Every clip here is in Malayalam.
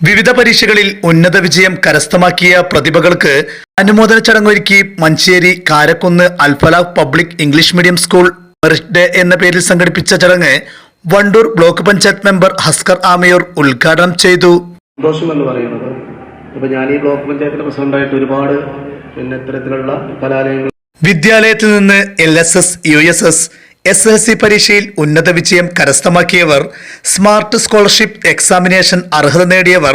വിവിധ പരീക്ഷകളിൽ ഉന്നത വിജയം കരസ്ഥമാക്കിയ പ്രതിഭകൾക്ക് അനുമോദന ചടങ്ങൊരുക്കി Manjeri Karakkunnu Alfalah public English medium school merit day എന്ന പേരിൽ സംഘടിപ്പിച്ച ചടങ്ങ് വണ്ടൂർ ബ്ലോക്ക് പഞ്ചായത്ത് മെമ്പർ ഹസ്കർ ആമയൂർ ഉദ്ഘാടനം ചെയ്തു. സന്തോഷം എന്ന് പറയുന്നത് ഇപ്പൊ ഞാൻ ഈ ബ്ലോക്ക് പഞ്ചായത്തിന്റെ പ്രസിഡന്റായിട്ട് ഒരുപാട് പിന്നെ ഇത്തരത്തിലുള്ള കലാലയങ്ങൾ വിദ്യാലയത്തിൽ നിന്ന് L S S U S S S S L പരീക്ഷയിൽ ഉന്നത വിജയം കരസ്ഥമാക്കിയവർ സ്മാർട്ട് സ്കോളർഷിപ്പ് എക്സാമിനേഷൻ അർഹത നേടിയവർ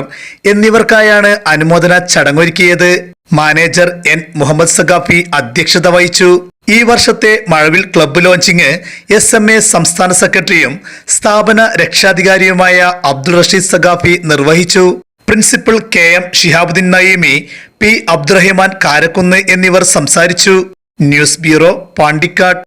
എന്നിവർക്കായാണ് അനുമോദന ചടങ്ങൊരുക്കിയത്. Manager N. മുഹമ്മദ് സഖാഫി അധ്യക്ഷത വഹിച്ചു. ഈ വർഷത്തെ Mazhavil club launching S M A സംസ്ഥാന സെക്രട്ടറിയും സ്ഥാപന രക്ഷാധികാരിയുമായ അബ്ദുൾ റഷീദ് സഖാഫി നിർവഹിച്ചു. Principal K M Shihabuddin Naeemi P Abdurahiman Karakkunnu എന്നിവർ സംസാരിച്ചു. News bureau Pandikkad.